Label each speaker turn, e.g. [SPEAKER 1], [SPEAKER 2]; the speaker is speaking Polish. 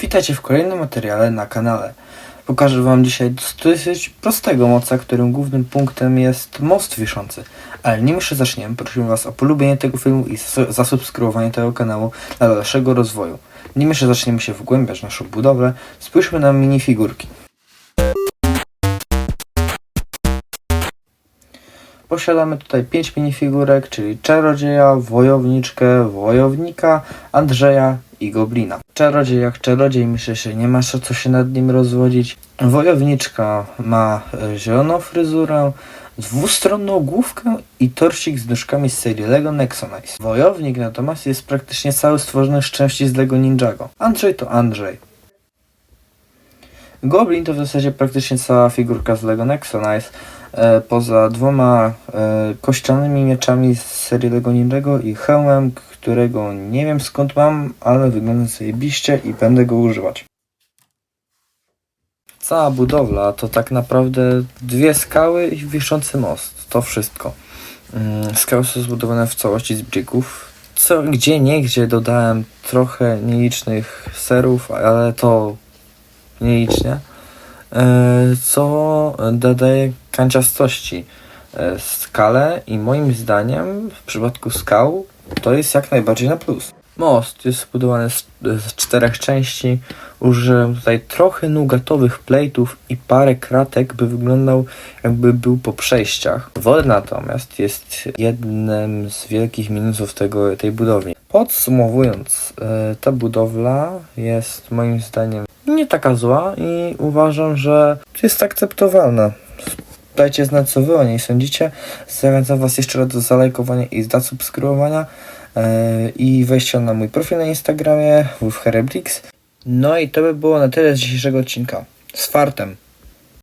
[SPEAKER 1] Witajcie w kolejnym materiale na kanale. Pokażę Wam dzisiaj dosyć prostego moca, którym głównym punktem jest most wiszący. Ale nim jeszcze zaczniemy, prosimy Was o polubienie tego filmu i zasubskrybowanie tego kanału dla dalszego rozwoju. Nim jeszcze zaczniemy się wgłębiać w naszą budowlę, spójrzmy na minifigurki. Posiadamy tutaj 5 minifigurek, czyli czarodzieja, wojowniczkę, wojownika, Andrzeja i goblina. Czarodziej jak czarodziej, myślę, że nie ma co się nad nim rozwodzić. Wojowniczka ma e, zieloną fryzurę, dwustronną główkę i torcik z nóżkami z serii LEGO Nexonice. Wojownik natomiast jest praktycznie cały stworzony z części z LEGO Ninjago. Andrzej to Andrzej. Goblin to w zasadzie praktycznie cała figurka z LEGO Nexonice, e, poza dwoma e, kościanymi mieczami z serii LEGO Ninjago i hełmem, którego nie wiem skąd mam, ale wygląda zajebiście i będę go używać. Cała budowla to tak naprawdę dwie skały i wiszący most. To wszystko. Mm, Skały są zbudowane w całości z bricków. Co, gdzie nie, gdzie dodałem trochę nielicznych serów, ale to nielicznie, e, co dodaje kanciastości e, skale i moim zdaniem w przypadku skał to jest jak najbardziej na plus. Most jest zbudowany z, z czterech części. Użyłem tutaj trochę nugatowych plate'ów i parę kratek, by wyglądał jakby był po przejściach. Woda natomiast jest jednym z wielkich minusów tego, tej budowli. Podsumowując, e, ta budowla jest moim zdaniem nie taka zła i uważam, że jest akceptowalna. Dajcie znać, co wy o niej sądzicie. Zachęcam was jeszcze raz do zalajkowania i zasubskrybowania e, i wejścia na mój profil na Instagramie w Herebrix. No i to by było na tyle z dzisiejszego odcinka. Z fartem!